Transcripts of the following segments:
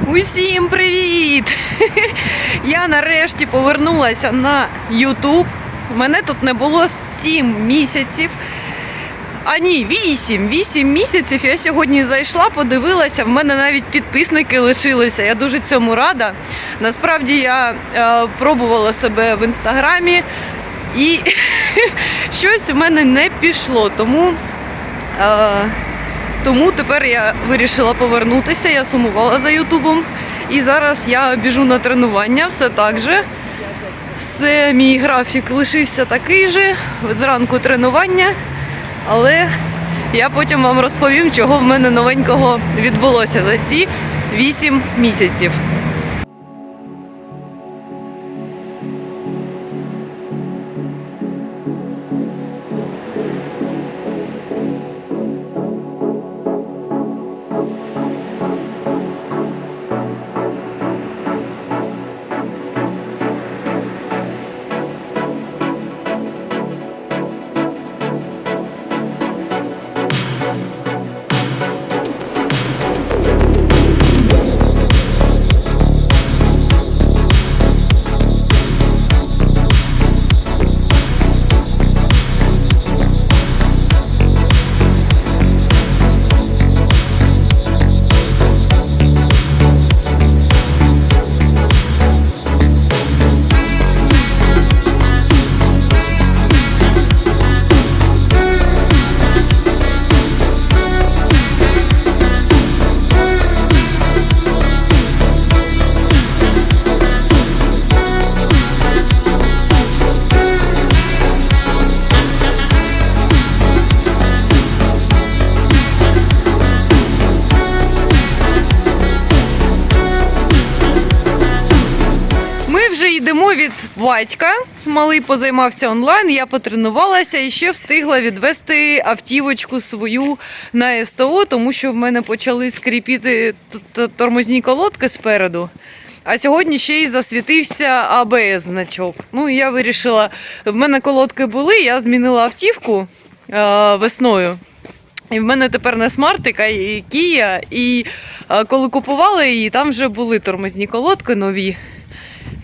Усім привіт! Я нарешті повернулася на YouTube. Мене тут не було 7 місяців. А ні, 8. 8 місяців. Я сьогодні зайшла, подивилася. В мене навіть підписники лишилися. Я дуже цьому рада. Насправді я е, пробувала себе в інстаграмі і щось у мене не пішло. Тому. Е, тому тепер я вирішила повернутися. Я сумувала за Ютубом. І зараз я біжу на тренування все так же. Все, мій графік лишився такий же. Зранку тренування. Але я потім вам розповім, чого в мене новенького відбулося за ці 8 місяців. Йдемо від батька. Малий позаймався онлайн, я потренувалася і ще встигла відвести автівочку свою на СТО, тому що в мене почали скріпіти тормозні колодки спереду. А сьогодні ще й засвітився АБС значок. Ну я вирішила, в мене колодки були, я змінила автівку е, весною. І в мене тепер не смартик, а і Кія. І е, коли купували її, там вже були тормозні колодки нові.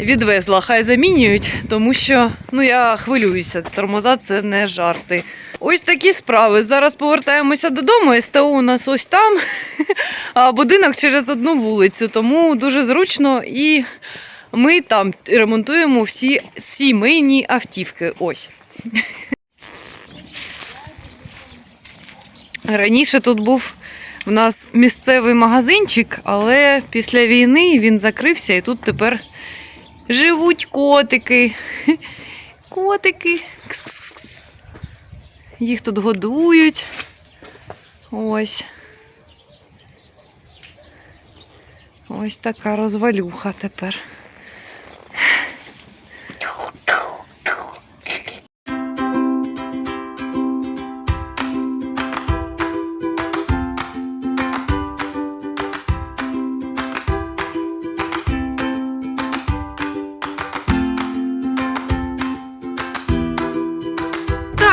Відвезла, хай замінюють, тому що ну я хвилююся. Тормоза це не жарти. Ось такі справи. Зараз повертаємося додому. СТО у нас ось там, а будинок через одну вулицю. Тому дуже зручно і ми там ремонтуємо всі сімейні автівки. Ось. Раніше тут був в нас місцевий магазинчик, але після війни він закрився і тут тепер живуть котики. Котики. Кс-кс-кс. Їх тут годують. Ось. Ось така розвалюха тепер.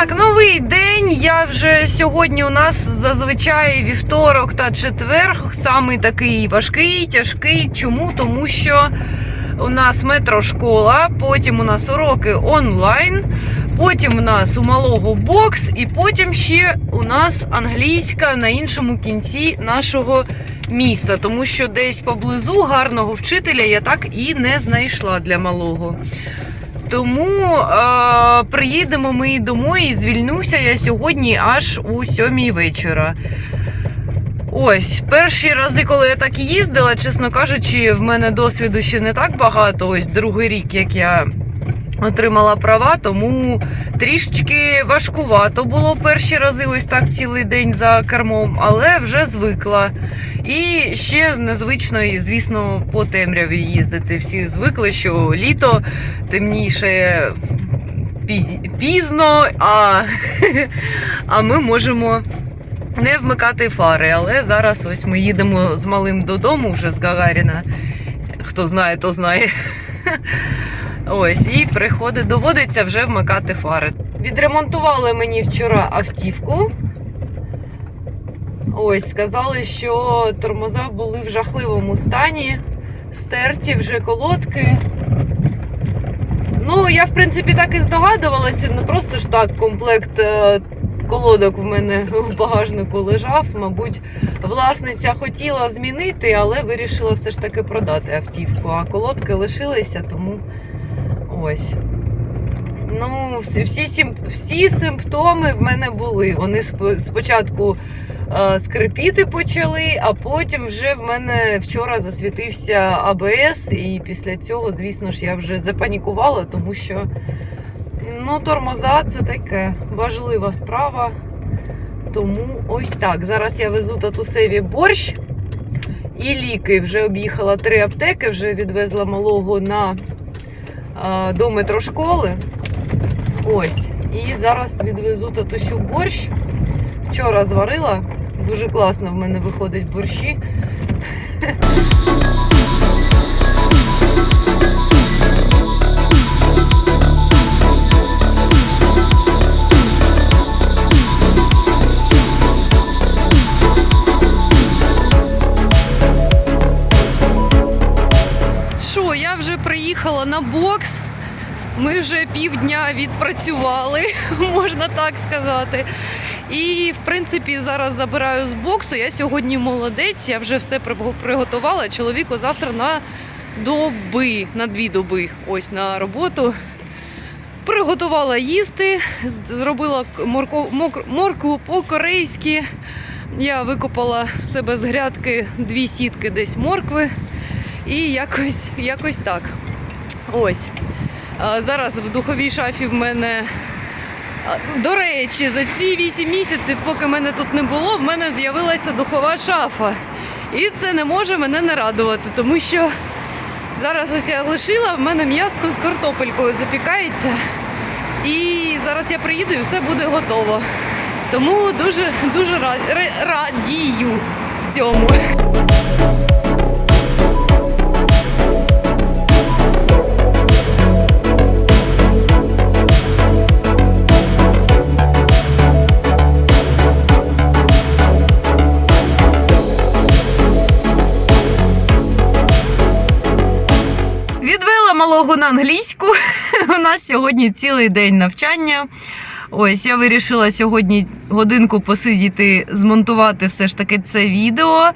Так, новий день. Я вже сьогодні у нас зазвичай вівторок та четвер. Самий такий важкий, тяжкий. Чому? Тому що у нас метрошкола, потім у нас уроки онлайн, потім у нас у малого бокс, і потім ще у нас англійська на іншому кінці нашого міста. Тому що десь поблизу гарного вчителя я так і не знайшла для малого. Тому е, приїдемо ми домой і звільнюся я сьогодні аж у сьомій вечора. Ось, перші рази, коли я так їздила, чесно кажучи, в мене досвіду ще не так багато. Ось другий рік, як я отримала права, тому трішечки важкувато було перші рази, ось так цілий день за кермом, але вже звикла. І ще незвично, звісно, по темряві їздити. Всі звикли, що літо темніше пізно, а, а ми можемо не вмикати фари. Але зараз ось ми їдемо з малим додому вже з Гагаріна. Хто знає, то знає. Ось, і приходить, доводиться вже вмикати фари. Відремонтували мені вчора автівку. Ось сказали, що тормоза були в жахливому стані, стерті вже колодки. Ну, я в принципі так і здогадувалася, не просто ж так комплект е, колодок в мене в багажнику лежав. Мабуть, власниця хотіла змінити, але вирішила все ж таки продати автівку. А колодки лишилися, тому ось. Ну, всі, всі, симптоми в мене були. Вони спочатку е, скрипіти почали, а потім вже в мене вчора засвітився АБС, і після цього, звісно ж, я вже запанікувала, тому що ну, тормоза це таке важлива справа. Тому ось так. Зараз я везу татусеві борщ і ліки. Вже об'їхала три аптеки, вже відвезла малого на до метрошколи. Ось. І зараз відвезу татусю борщ. Вчора зварила. Дуже класно в мене виходить борщі. Приїхала на бокс. Ми вже півдня відпрацювали, можна так сказати. І в принципі зараз забираю з боксу. Я сьогодні молодець, я вже все приготувала. Чоловіку завтра на доби, на дві доби, ось на роботу. Приготувала їсти, зробила моркву по-корейськи. Я викопала в себе з грядки дві сітки десь моркви. І якось, якось так. Ось. Зараз в духовій шафі в мене. До речі, за ці 8 місяців, поки мене тут не було, в мене з'явилася духова шафа. І це не може мене не радувати, тому що зараз ось я лишила, в мене м'яско з картопелькою запікається. І зараз я приїду і все буде готово. Тому дуже дуже радію цьому. Відвела на англійську. У нас сьогодні цілий день навчання. Ось я вирішила сьогодні годинку посидіти, змонтувати все ж таки це відео.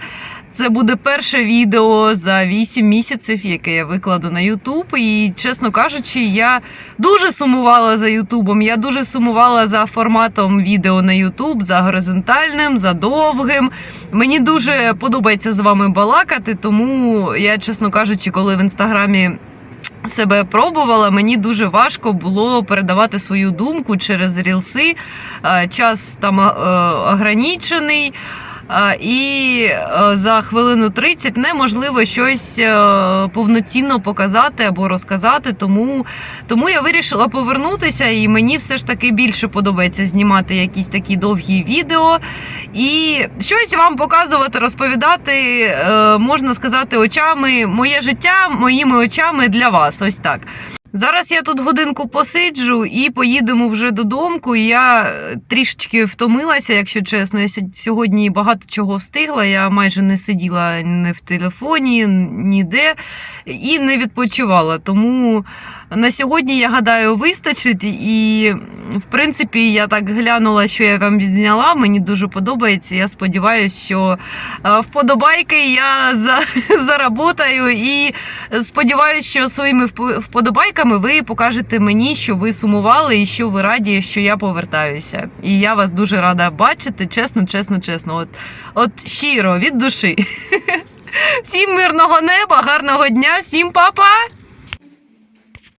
Це буде перше відео за 8 місяців, яке я викладу на YouTube. І, чесно кажучи, я дуже сумувала за Ютубом. Я дуже сумувала за форматом відео на YouTube, за горизонтальним, за довгим. Мені дуже подобається з вами балакати, тому я, чесно кажучи, коли в інстаграмі. Себе пробувала, мені дуже важко було передавати свою думку через рілси. Е, Час там е, ограничений. І е, за хвилину 30 неможливо щось е, повноцінно показати або розказати. Тому, тому я вирішила повернутися, і мені все ж таки більше подобається знімати якісь такі довгі відео. І щось вам показувати, розповідати, е, можна сказати, очами моє життя моїми очами для вас. Ось так. Зараз я тут годинку посиджу і поїдемо вже додому. Я е, трішечки втомилася, якщо чесно. Я сьогодні багато чого встигла. Я майже не сиділа ні в телефоні, ніде і не відпочивала. Тому на сьогодні, я гадаю, вистачить. І, в принципі, я так глянула, що я вам відзняла. Мені дуже подобається. Я сподіваюся, що е, вподобайки я за, заработаю. І сподіваюся, що своїми вп- вподобайками ви покажете мені, що ви сумували і що ви раді, що я повертаюся. І я вас дуже рада бачити. Чесно, чесно, чесно. От, от щиро від душі. Всім мирного неба, гарного дня, всім па-па!